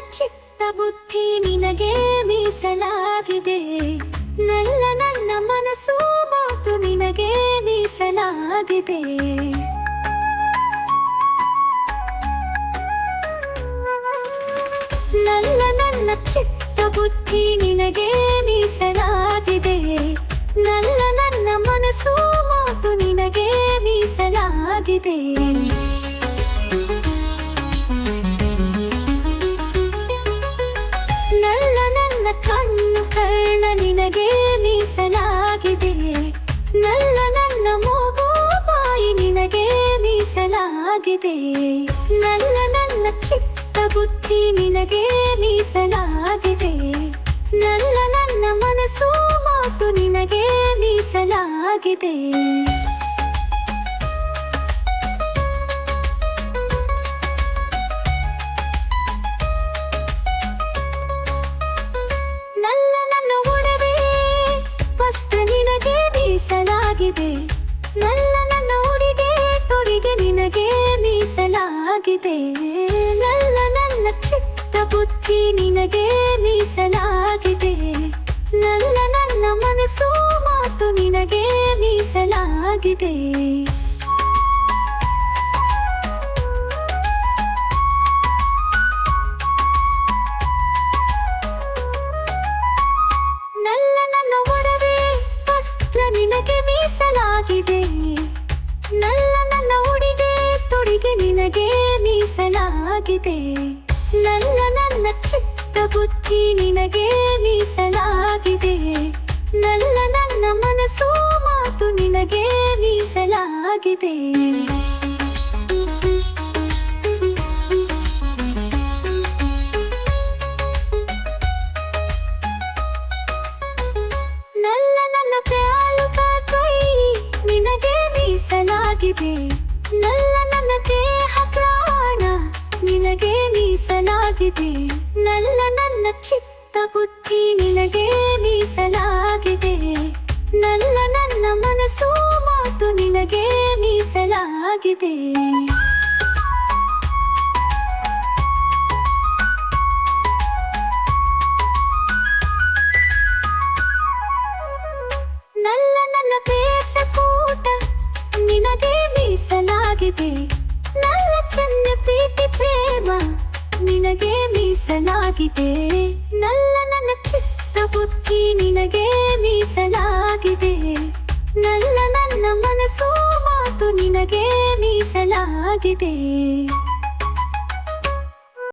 ಚಿತ್ತ ಬುದ್ಧಿ ನಿನಗೆ ಮೀಸಲಾಗಿದೆ. ನಲ್ಲ ನನ್ನ ಮನಸ್ಸು ಮಾತು ನಿನಗೆ ಮೀಸಲಾಗಿದೆ. ನಲ್ಲ ನನ್ನ ಚಿತ್ತ ಬುದ್ಧಿ ನಿನಗೆ ಮೀಸಲಾಗಿದೆ. ನಲ್ಲ ನನ್ನ ಮನಸ್ಸು ಮಾತು ನಿನಗೆ ಮೀಸಲಾಗಿದೆ. ನಿನಗೆ ಮೀಸಲಾಗಿದೆ. ನಲ್ಲ ನನ್ನ ಮೂಗು ಬಾಯಿ ನಿನಗೆ ಮೀಸಲಾಗಿದೆ. ನಲ್ಲ ನನ್ನ ಚಿತ್ತ ಬುದ್ಧಿ ನಿನಗೆ ಮೀಸಲಾಗಿದೆ. ನಲ್ಲ ನನ್ನ ಮನಸ್ಸು ಮಾತು ನಿನಗೆ ಮೀಸಲಾಗಿದೆ. ಮೀಸಲಾಗಿದೆ ನಲ್ಲನ ನೋಡಿದೆ, ತೊಡಿಗೆ ನಿನಗೆ ಮೀಸಲಾಗಿದೆ. ನಲ್ಲ ನನ್ನ ಚಿತ್ತ ಬುದ್ಧಿ ನಿನಗೆ ಮೀಸಲಾಗಿದೆ. ನಲ್ಲ ನನ್ನ ಮನಸ್ಸು ಮಾತು ನಿನಗೆ ಮೀಸಲಾಗಿದೆ. ನಿನಗೆ ಮೀಸಲಾಗಿದೆ. ನನ್ನ ನನ್ನ ಚಿತ್ತ ಬುದ್ಧಿ ನಿನಗೆ ಮೀಸಲಾಗಿದೆ. ನನ್ನ ನನ್ನ ಮನಸ್ಸು ಮಾತು ನಿನಗೆ ಮೀಸಲಾಗಿದೆ. ನನ್ನ ನನ್ನ ಕೈ ನಿನಗೆ ಮೀಸಲಾಗಿದೆ. ಮೀಸಲಾಗಿದೆ ನಲ್ಲ ನನ್ನ ಚಿತ್ತ ಬುದ್ಧಿ ನಿನಗೆ ಮೀಸಲಾಗಿದೆ. ನಲ್ಲ ನನ್ನ ಮನಸ್ಸು ಮಾತು ನಿನಗೆ ಮೀಸಲಾಗಿದೆ. ನಲ್ಲ ನನ್ನ ಬೇಟ ಕೂಟ ನಿನಗೆ ಮೀಸಲಾಗಿದೆ. ನಲ್ಲ ಚೆನ್ನ ಪ್ರೀತಿ ಪ್ರೇಮ ನಿನಗೆ ಮೀಸಲಾಗಿದೆ. ನಲ್ಲ ನನ್ನ ಚಿತ್ತ ಬುದ್ಧಿ ನಿನಗೆ ಮೀಸಲಾಗಿದೆ. ನಲ್ಲ ನನ್ನ ಮನಸ್ಸು ಮಾತು ನಿನಗೆ ಮೀಸಲಾಗಿದೆ.